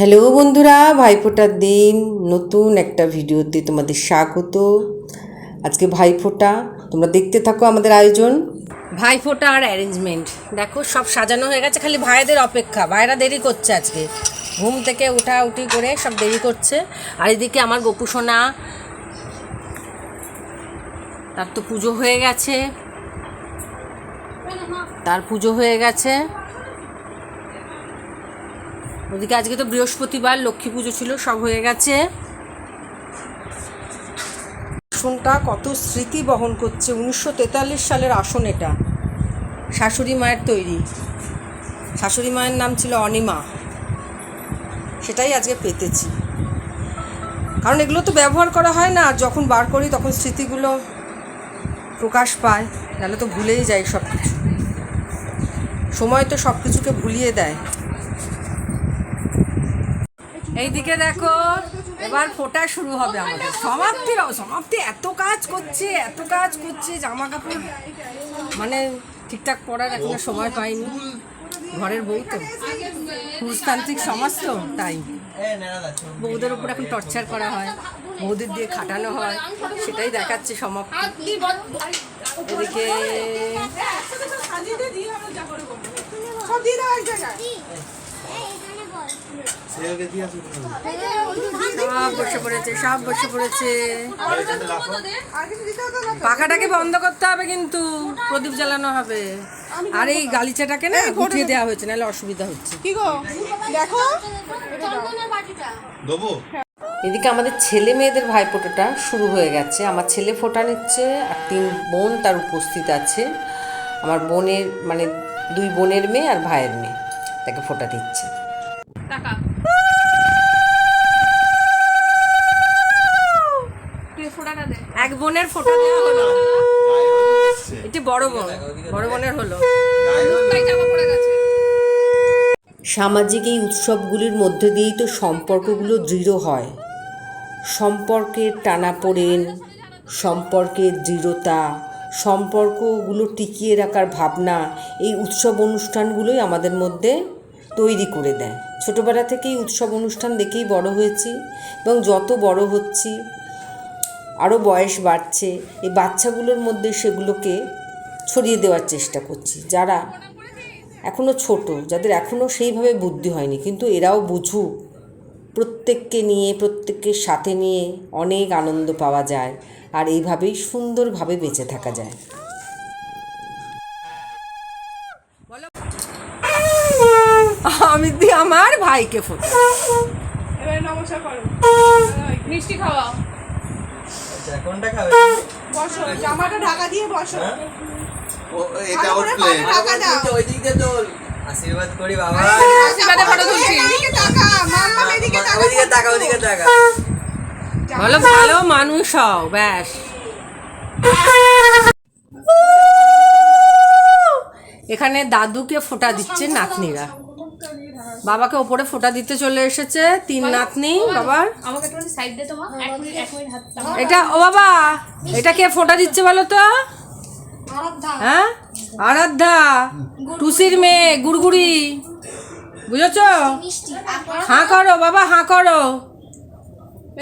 Hello বন্ধুরা, ভাইফোঁটার দিন, নতুন একটা ভিডিওতে তোমাদের স্বাগত। আজকে ভাইফোঁটা, তোমরা দেখতে থাকো আমাদের আয়োজন। ভাইফোঁটা আর অ্যারেঞ্জমেন্ট। দেখো, সব সাজানো হয়ে গেছে, খালি ভাইদের অপেক্ষা। ভাইরা দেরি করছে আজকে। ঘুম থেকে উঠা উঠি করে সব দেরি করছে। আর এদিকে আমার গোপু সোনা, তার তো পুজো হয়ে গেছে। তার পুজো হয়ে গেছে। ওদিকে আজকে তো বৃহস্পতিবার, লক্ষ্মী পুজো ছিল, সব হয়ে গেছে। আসনটা কত স্মৃতি বহন করছে, উনিশশো তেতাল্লিশ সালের আসন এটা। শাশুড়ি মায়ের তৈরি। শাশুড়ি মায়ের নাম ছিল অনিমা। সেটাই আজকে পেতেছি। কারণ এগুলো তো ব্যবহার করা হয় না, যখন বার করি তখন স্মৃতিগুলো প্রকাশ পায়, নাহলে তো ভুলেই যায় সব কিছু সময় তো সব কিছুকে ভুলিয়ে দেয়। এইদিকে দেখো, এবার ফোটা শুরু হবে আমাদের। সমাপ্তির সমাপ্তি, এত কাজ করছে, এত কাজ করছে জামা কাপড় মানে ঠিকঠাক পরার এখনও সময় পাইনি। ঘরের বউ তো। পুরুষতান্ত্রিক সমাজ তো, তাই। বউদের উপর এখন টর্চার করা হয়, বউদের দিয়ে খাটানো হয়, সেটাই দেখাচ্ছে সমাপ্তি। এদিকে সব বসে পড়েছে সব বসে পড়েছে। পাখাটাকে বন্ধ করতে হবে কিন্তু প্রদীপ জ্বালানো হবে। আর এই গালিচাটাকে না গুটিয়ে দেওয়া হয়েছে নাহলে অসুবিধা হচ্ছে। কি গো? দেখো। দেবো। এদিকে আমাদের ছেলে মেয়েদের ভাইফোঁটাটা শুরু হয়ে গেছে। আমার ছেলে ফোঁটা নিচ্ছে আর তিন বোন তার উপস্থিত আছে। আমার বোনের মানে দুই বোনের মেয়ে আর ভাইয়ের মেয়ে তাকে ফোঁটা দিচ্ছে। টাকা তুই ফোটাটা দে এক বোনের ফোঁটা দেওয়া হলো এটি বড় বোন। বড় বোনের হলো। সামাজিক এই উৎসবগুলির মধ্যে দিয়েই তো সম্পর্কগুলো দৃঢ় হয়। সম্পর্কের টানাপোড়েন সম্পর্কের দৃঢ়তা সম্পর্কগুলো টিকিয়ে রাখার ভাবনা এই উৎসব অনুষ্ঠানগুলোই আমাদের মধ্যে তৈরি করে দেয়। ছোটোবেলা থেকেই উৎসব অনুষ্ঠান দেখেই বড় হয়েছি এবং যত বড় হচ্ছি আরও বয়স বাড়ছে এই বাচ্চাগুলোর মধ্যে সেগুলোকে ছড়িয়ে দেওয়ার চেষ্টা করছি। যারা এখনও ছোট যাদের এখনও সেইভাবে বুদ্ধি হয়নি কিন্তু এরাও বুঝুক প্রত্যেককে নিয়ে প্রত্যেককে সাথে নিয়ে অনেক আনন্দ পাওয়া যায় আর এইভাবেই সুন্দরভাবে বেঁচে থাকা যায়। আমি দিই আমার ভাইকে ফোন। এবারে নমস্কার করো। মিষ্টি খাওয়াও। আচ্ছা কোনটা খাবে? বসো জামাটা ঢাকা দিয়ে বসো। ও এটা ওর ভালো প্লেট টাকা দাও। ওই দিক দিয়ে তোল। আশীর্বাদ করি বাবা। আশীর্বাদে ফটো তুলছি। এদিকে তাকা। মাম্মা এদিকে তাকা ওইদিকে তাকা ওইদিকে তাকা। বলো ভালো মানুষ হও ব্যাস। এখানে দাদুকে ফোটা দিচ্ছে নাতনিরা। বাবাকে ওপরে ফোঁটা দিতে চলে এসেছে তিন নাতনি বাবার। এটা ও বাবা এটা কে ফোটা দিচ্ছে বলো তো? হ্যাঁ? আরাধ্যা। টুসির মেয়ে গুড়গুড়ি। বুঝেছ? হাঁ করো বাবা হাঁ করো।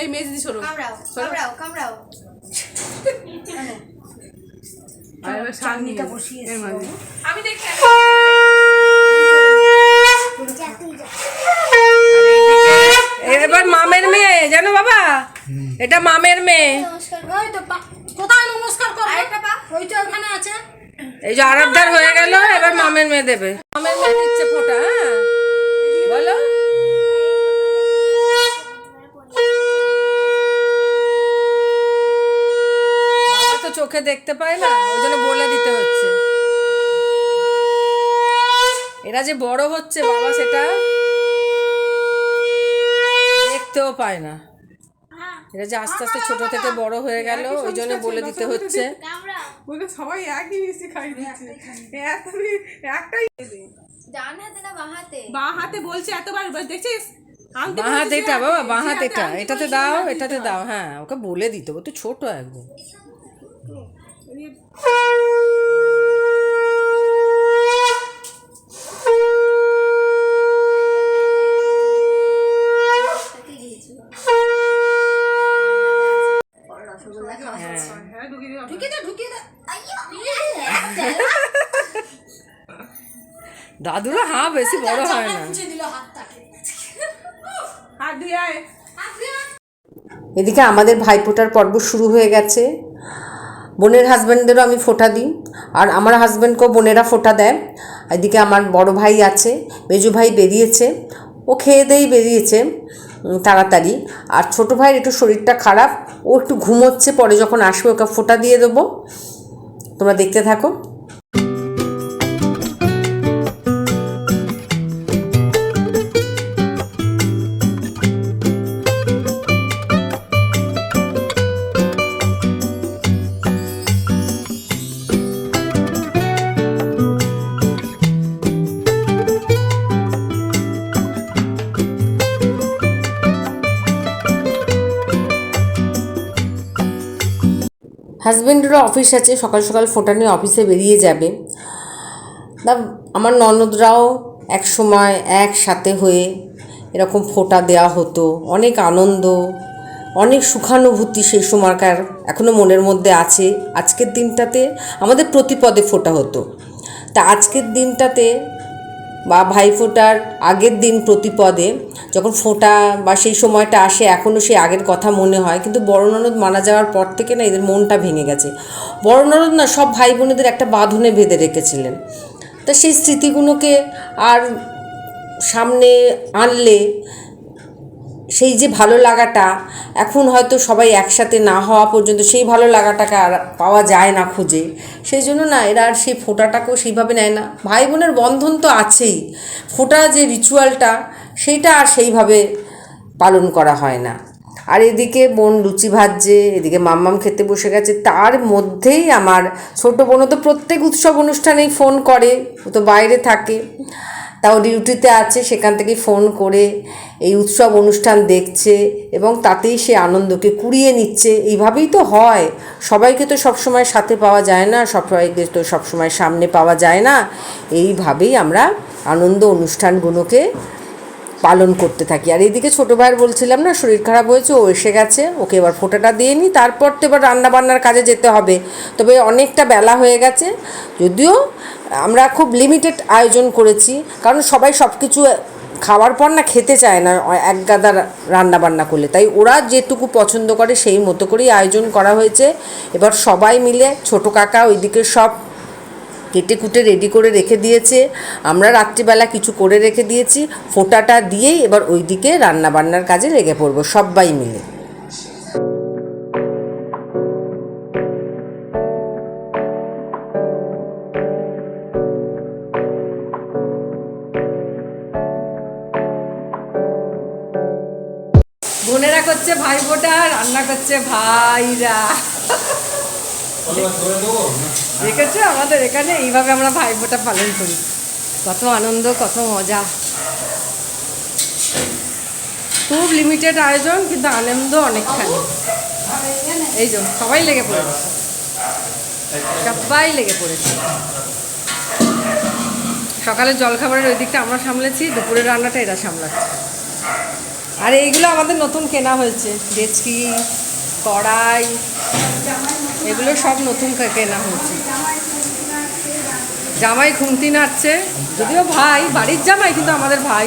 এই সরো। কামড়াও আমি দেখছি এবার মামের মেয়ে জানো বাবা? এটা মামের মেয়ে। কোথায় নমস্কার করব আরেকটা পা ওই তো ওখানে আছে। এই যে আরাধ্যার হয়ে গেল এবার মামের মেয়ে দেবে। মামের মেয়ে দিচ্ছে ফোঁটা হ্যাঁ? বলো। তো চোখে দেখতে পায় না ওই জন্য বলে দিতে হচ্ছে। এরা যে বড় হচ্ছে বাবা সেটা দেখতেও পায় না। এরা যে আস্তে আস্তে ছোট থেকে বড় হয়ে গেল ওই জন্য বলে দিতে হচ্ছে। সবাই একই মিষ্টি খাই দিচ্ছে। একটাই ডান হাতে না বাঁ হাতে? বাঁ হাতে বলছে এতবার দেখছিস? বাঁ হাত এটা বাবা বাঁ হাত এটা এটাতে দাও এটাতে দাও। দাও হ্যাঁ ওকে বলে দিতে ও তো ছোট একদম। দাদুরা হাঁ বেশি বড় হয় না। মুছে দিল হাতটাকে হাত দিয়ে আয়। এদিকে আমাদের ভাইফোঁটার পর্ব শুরু হয়ে গেছে। বোনের হাজব্যান্ডদেরও আমি ফোঁটা দিই আর আমার হাজব্যান্ডকেও বোনেরা ফোঁটা দেয়। এদিকে আমার বড় ভাই আছে মেজু ভাই বেরিয়েছে ও খেয়ে দেই বেরিয়েছে তাড়াতাড়ি। আর ছোট ভাইয়ের একটু শরীরটা খারাপ ও একটু ঘুমোচ্ছে পরে যখন আসবে ওকে ফোঁটা দিয়ে দেবো। তোমরা দেখতে থাকো। হাজব্যান্ডেরও অফিস আছে, সকাল সকাল ফোঁটা নিয়ে অফিসে বেরিয়ে যাবে। আমার ননদরাও এক সময় একসাথে হয়ে এরকম ফোঁটা দেওয়া হতো। অনেক আনন্দ, অনেক সুখানুভূতি সেই সময়কার এখনও মনের মধ্যে আছে। আজকের দিনটাতে আমাদের প্রতিপদে ফোঁটা হতো। তা আজকের দিনটাতে বা ভাইফোঁটার আগের দিন প্রতিপদে, যখন ফোঁটা বা সেই সময়টা আসে, এখনও সেই আগের কথা মনে হয়। কিন্তু বড় ননদ মারা যাওয়ার পর থেকে না এদের মনটা ভেঙে গেছে। বড় ননদ না সব ভাই বোনেদের একটা বাঁধনে বেঁধে রেখেছিলেন। তা সেই স্মৃতিগুলোকে আর সামনে আনলে সেই যে ভালো লাগাটা, এখন হয়তো সবাই একসাথে না হওয়া পর্যন্ত সেই ভালো লাগাটাকে আর পাওয়া যায় না খুঁজে। সেই জন্য না, এরা আর সেই ফোঁটাটাকেও সেইভাবে নেয় না। ভাই বোনের বন্ধন তো আছেই। ফোঁটা যে রিচুয়ালটা সেইটা আর সেইভাবে পালন করা হয় না। আর এদিকে বোন লুচি ভাজছে, এদিকে মাম্মাম খেতে বসে গেছে। তার মধ্যেই আমার ছোটো বোনও তো প্রত্যেক উৎসব অনুষ্ঠানেই ফোন করে, ও তো বাইরে থাকে। তাও ডিউটিতে আছে, সেখান থেকে ফোন করে এই উৎসব অনুষ্ঠান দেখছে এবং তাতেই সে আনন্দকে কুড়িয়ে নিচ্ছে। এইভাবেই তো হয়। সবাইকে তো সবসময় সাথে পাওয়া যায় না, সবাইকে তো সবসময় সামনে পাওয়া যায় না। এইভাবেই আমরা আনন্দ অনুষ্ঠানগুলোকে পালন করতে থাকি। আর এদিকে ছোটো ভাইয়ের বলছিলাম না, শরীর খারাপ হয়েছে, ও এসে গেছে, ওকে এবার ফোঁটাটা দিয়ে নিই, তারপর তো এবার রান্নাবান্নার কাজে যেতে হবে। তবে অনেকটা বেলা হয়ে গেছে, যদিও আমরা খুব লিমিটেড আয়োজন করেছি, কারণ সবাই সব কিছু খাওয়ার পর না খেতে চায় না এক গাদা রান্না বান্না করলে। তাই ওরা যেটুকু পছন্দ করে সেই মতো করেই আয়োজন করা হয়েছে। এবার সবাই মিলে ছোটো কাকা ওইদিকে সব কেটে কুটে রেডি করে রেখে দিয়েছে। আমরা রাত্রিবেলা কিছু করে রেখে দিয়েছি। ফোঁটাটা দিয়েই এবার ওইদিকে রান্নাবান্নার কাজে লেগে পড়ব সবাই মিলে। রান্না করছে ভাইরা। দেখেছ? আমাদের এখানে এইভাবে আমরা ভাইফোঁটা পালন করি। কত আনন্দ, কত মজা। খুব লিমিটেড আয়োজন, কিন্তু আনন্দ অনেকখানি। এই জন্য সবাই লেগে পড়েছে। সবাই লেগে পড়েছে। সকালে জলখাবারের ওই দিকটা আমরা সামলেছি, দুপুরের রান্নাটা এরা সামলাচ্ছে। আর এইগুলো আমাদের নতুন কেনা হয়েছে। ডেচকি কড়াই এগুলো সব নতুন কেনা হয়েছে। জামাই খুন্তি নাড়ছে। যদিও ভাই বাড়ির জামাই কিন্তু আমাদের ভাই।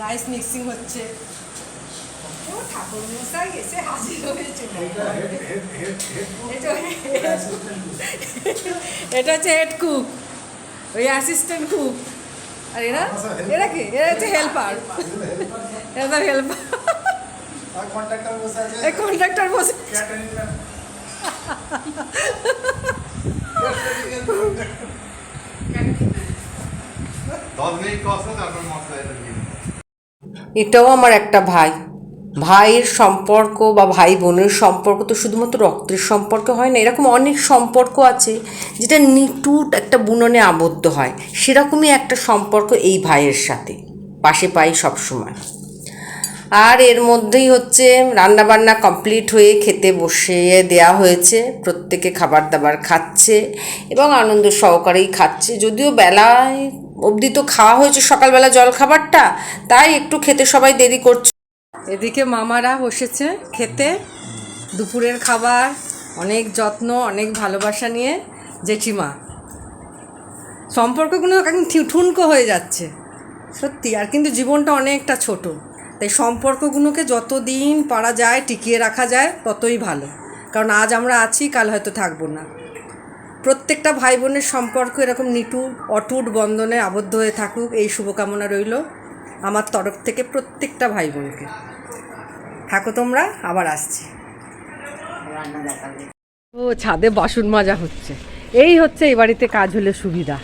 রাইস মিক্সিং হচ্ছে। ঠাকুর মশাই এসে হাজির হয়েছে এটা এটা হচ্ছে হেড কুক ওই অ্যাসিস্ট্যান্ট কুক আর এরা? এরা কি? এরা হচ্ছে হেল্পার এরা তো হেল্পার কন্ট্রাক্টর বসে এটাও আমার একটা ভাই। ভাইয়ের সম্পর্ক বা ভাই বোনের সম্পর্ক তো শুধুমাত্র রক্তের সম্পর্ক হয় না, এরকম অনেক সম্পর্ক আছে যেটা নিটুট একটা বুননে আবদ্ধ হয়। সেরকমই একটা সম্পর্ক এই ভাইয়ের সাথে, পাশে পাই সবসময়। আর এর মধ্যেই হচ্ছে রান্নাবান্না কমপ্লিট হয়ে খেতে বসে দেয়া হয়েছে, প্রত্যেকে খাবার দাবার খাচ্ছে এবং আনন্দ সহকারেই খাচ্ছে। যদিও বেলায় অবধি তো খাওয়া হয়েছে সকালবেলা জল খাবারটা তাই একটু খেতে সবাই দেরি করছে। এদিকে মামারা বসেছে খেতে। দুপুরের খাবার, অনেক যত্ন, অনেক ভালোবাসা নিয়ে জেঠিমা। সম্পর্কগুলো এখন ঠুনকো হয়ে যাচ্ছে। সত্যি, আর কিন্তু জীবনটা অনেকটা ছোট। তাই সম্পর্কগুলোকে যতদিন পারা যায়, টিকিয়ে রাখা যায়, ততই ভালো। কারণ আজ আমরা আছি, কাল হয়তো থাকব না। প্রত্যেকটা ভাই বোনের সম্পর্ক এরকম নিটুর অটুট বন্ধনে আবদ্ধ হয়ে থাকুক, এই শুভকামনা রইল। আমার তরফ থেকে প্রত্যেকটা ভাই বোনকে থাকো তোমরা আবার আসছি। ও ছাদে বাসন মাজা হচ্ছে। এই হচ্ছে এই বাড়িতে কাজ হলে সুবিধা।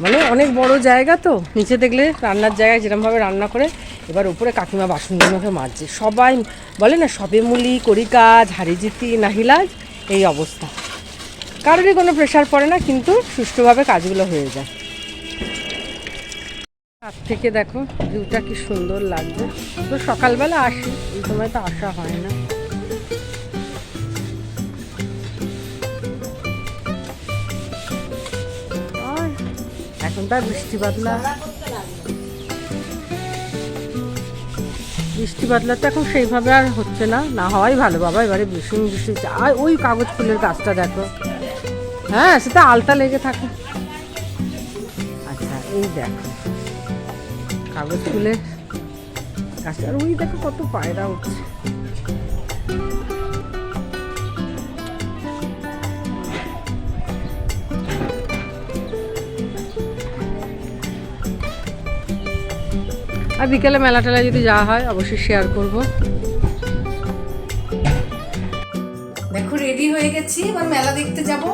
মানে অনেক বড় জায়গা তো? নিচে দেখলে রান্নার জায়গায় যেরকমভাবে রান্না করে এবার উপরে কাকিমা বাসনগুলোকে মাজছে। সবাই বলে না সবে মুলি করি কাজ হারিজিতি নাহিলাজ এই অবস্থা। কারোরই কোনো প্রেশার পড়ে না কিন্তু সুষ্ঠুভাবে কাজগুলো হয়ে যায়। হাত থেকে দেখো, ভিউটা কি সুন্দর লাগবে তো সকালবেলা আসি, এই সময় তো আসা হয় না। এখন তার বৃষ্টি বাদলা। বৃষ্টি বাদলা তো এখন সেইভাবে আর হচ্ছে না না হওয়াই ভালো। বাবা, এবারে ভীষণ বৃষ্টি। আর ওই কাগজ ফুলের গাছটা দেখো। হ্যাঁ সেটা আলতা লেগে থাকে। আচ্ছা এই দেখো। কাগজ গাছটা, আর ওই দেখো কত পায়রা উঠছে। আর বিকেলে মেলা টেলা যদি যাওয়া হয়, অবশ্যই শেয়ার করব। দেখো রেডি হয়ে গেছি, এবার মেলা দেখতে যাব।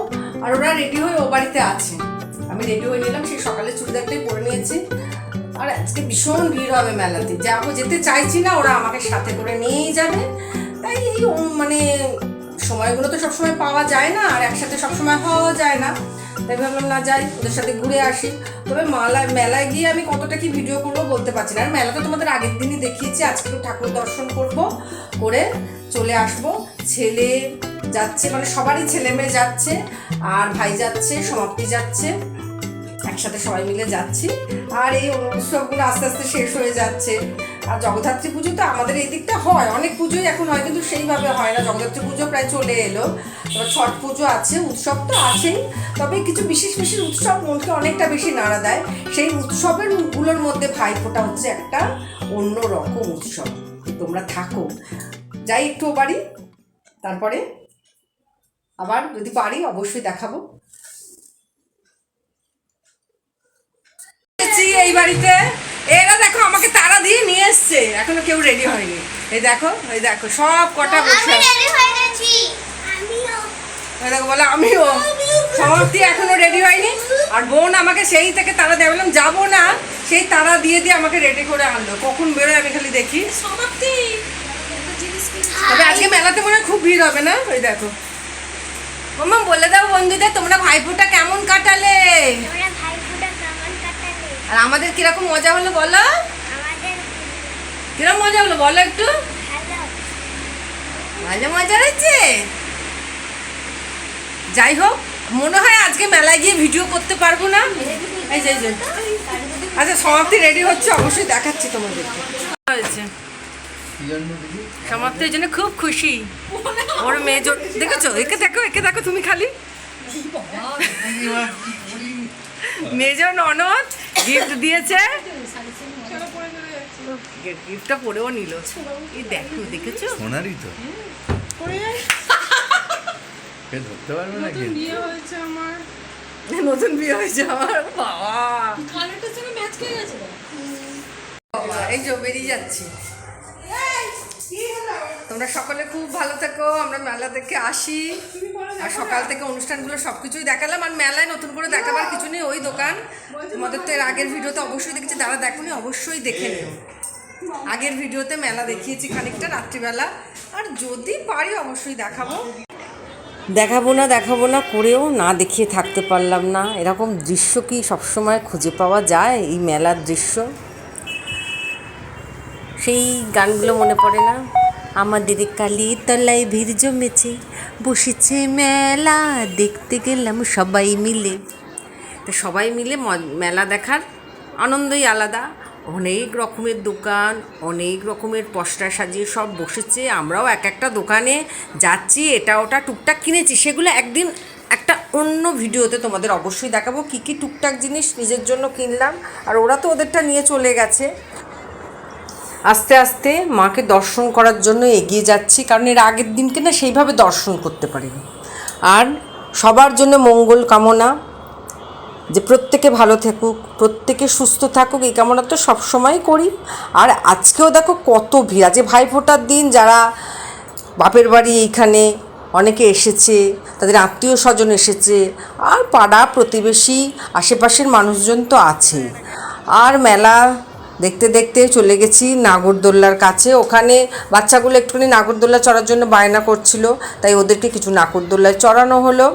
আর ওরা রেডি হয়ে ও বাড়িতে আছে। আমি রেডি হয়ে নিলাম সেই সকালে চুড়িদারটাই পরে নিয়েছি। আর আজকে ভীষণ ভিড় হবে মেলাতে। যাব যেতে চাইছি না, ওরা আমাকে সাথে করে নিয়েই যাবে। তাই এই মানে সময়গুলো তো সবসময় পাওয়া যায় না, আর একসাথে সবসময় হওয়া যায় না। তাই ভাবলাম, না যাই, ওদের সাথে ঘুরে আসি। তবে মালা, মেলায় গিয়ে আমি কতটা কি ভিডিও করব বলতে পারছি না। আর মেলা তো তোমাদের আগের দিনই দেখিয়েছি, আজকে ঠাকুর দর্শন করব, করে চলে আসব। ছেলে যাচ্ছে মানে সবারই ছেলে মেয়ে যাচ্ছে, আর ভাই যাচ্ছে, সমাপ্তি যাচ্ছে। একসাথে সবাই মিলে যাচ্ছি। আর এই উৎসবগুলো আস্তে আস্তে শেষ হয়ে যাচ্ছে। আর জগদ্ধাত্রী পুজো তো আমাদের এই দিকটা হয়। অনেক পুজোই এখন হয়, কিন্তু সেইভাবে হয় না। জগদ্ধাত্রী পুজো প্রায় চলে এলো। তারপর ছট পুজো আছে, উৎসব তো আছেই। তবে কিছু বিশেষ বিশেষ উৎসব মনকে অনেকটা বেশি নাড়া দেয়। সেই উৎসবেরগুলোর মধ্যে ভাইফোঁটা হচ্ছে একটা অন্য রকম উৎসব। তোমরা থাকো। যাই একটু বাড়ি, তারপরে আবার যদি পারি, অবশ্যই দেখাবো। এসেছি এই বাড়িতে। এরা দেখো আমাকে তারা দিয়ে নিয়ে এসছে। এখনও কেউ রেডি হয়নি। এই দেখো এই দেখো সব কটা বসে হয়ে দেখো বলে আমিও। সমাপ্তি এখনও রেডি হয়নি। আর বোন আমাকে সেই থেকে তারা দেয়। বললাম যাব না। সেই তারা দিয়ে দিয়ে আমাকে রেডি করে আনলো। কখন বেরোয় আমি খালি দেখি। সমাপ্তি তবে আজকে মেলাতে মনে হয় খুব ভিড় হবে না? ওই দেখো। মাম্মা বলে দাও বন্ধুদের তোমরা ভাইফোঁটা কেমন কাটালে আমরা ভাইফোঁটা কেমন কাটালে আর আমাদের কীরকম মজা হলো বলো? আমাদের কীরকম মজা হলো বলো একটু? ভালো। মজা হয়েছে? যাই হোক মনে হয় আজকে মেলায় গিয়ে ভিডিও করতে পারব না। এই যে আচ্ছা সমাপ্তি রেডি হচ্ছে অবশ্যই দেখাচ্ছি তোমাদেরকে হয়েছে। সমাপ্তি জন্য খুব খুশি। ওর মেয়ে দেখেছ? একে দেখো একে দেখো তুমি খালি। মেজর ননদ গিফট দিয়েছে। গিফটটা পরেও নিল। এই দেখো দেখেছ? সোনারই তো। কে ধরতে পারবে না বিয়ে হয়েছে আমার। নতুন বিয়ে হয়েছে আমার বাবা। কালারটার সঙ্গে ম্যাচ করে গেছে? বাবা, এই যে বেরিয়ে যাচ্ছি। তোমরা সকলে খুব ভালো থেকো আমরা মেলা থেকে আসি। আর সকাল থেকে অনুষ্ঠানগুলো সব কিছুই দেখালাম আর মেলায় নতুন করে দেখাবার কিছু নেই ওই দোকান। তোমাদের তো এর আগের ভিডিওতে অবশ্যই দেখেছি যারা দেখোনি অবশ্যই দেখে নিও। আগের ভিডিওতে মেলা দেখিয়েছি খানিকটা রাত্রিবেলা। আর যদি পারি অবশ্যই দেখাবো। দেখাবো না দেখাবো না করেও না দেখিয়ে থাকতে পারলাম না। এরকম দৃশ্য কি সবসময় খুঁজে পাওয়া যায় এই মেলার দৃশ্য? সেই গানগুলো মনে পড়ে না? আমাদের কালী তলায় ভিড় জমেছে। বসেছে মেলা, দেখতে গেলাম সবাই মিলে। তো সবাই মিলে মেলা দেখার আনন্দই আলাদা। অনেক রকমের দোকান, অনেক রকমের পশরা সাজিয়ে সব বসেছে। আমরাও এক একটা দোকানে যাচ্ছি, এটা ওটা টুকটাক কিনেছি। সেগুলো একদিন একটা অন্য ভিডিওতে তোমাদের অবশ্যই দেখাবো কী কী টুকটাক জিনিস নিজের জন্য কিনলাম। আর ওরা তো ওদেরটা নিয়ে চলে গেছে। আস্তে আস্তে মাকে দর্শন করার জন্য এগিয়ে যাচ্ছি, কারণ এর আগের দিনকে না সেইভাবে দর্শন করতে পারিনি। আর সবার জন্য মঙ্গল কামনা, যে প্রত্যেকে ভালো থাকুক, প্রত্যেকে সুস্থ থাকুক, এই কামনা তো সবসময় করি। আর আজকেও দেখো কত ভিড়, আজকে ভাইফোঁটার দিন, যারা বাপের বাড়ি এইখানে অনেকে এসেছে, তাদের আত্মীয় স্বজন এসেছে, আর পাড়া প্রতিবেশী, আশেপাশের মানুষজন তো আছে আর মেলা দেখতে দেখতে চলে গেছি নাগরদোল্লার কাছে। ওখানে বাচ্চাগুলো একটুখানি নাগরদোল্লা চড়ার জন্য বায়না করছিল, তাই ওদেরকে কিছু নাগরদোল্লায় চড়ানো হলো।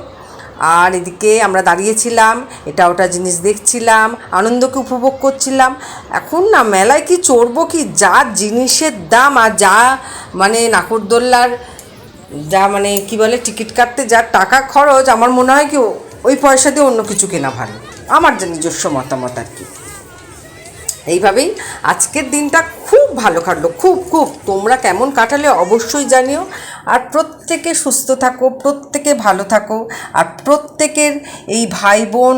আর এদিকে আমরা দাঁড়িয়েছিলাম, এটা ওটা জিনিস দেখছিলাম, আনন্দকে উপভোগ করছিলাম। এখন না, মেলায় কি চড়বো কি? যা জিনিসের দাম আর যা মানে নাকরদোল্লার যা মানে কি বলে, টিকিট কাটতে যা টাকা খরচ, আমার মনে হয় কি ওই পয়সা দিয়ে অন্য কিছু কেনা ভালো। আমার যে নিজস্ব মতামত আর কি। এইভাবেই আজকের দিনটা খুব ভালো কাটলো। খুব খুব। তোমরা কেমন কাটালে অবশ্যই জানিও। আর প্রত্যেকে সুস্থ থাকো, প্রত্যেকে ভালো থাকো। আর প্রত্যেকের এই ভাই বোন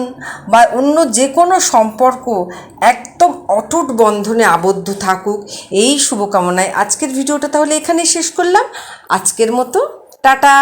বা অন্য যে কোনো সম্পর্ক একদম অটুট বন্ধনে আবদ্ধ থাকুক। এই শুভকামনায় আজকের ভিডিওটা তাহলে এখানেই শেষ করলাম। আজকের মতো টাটা।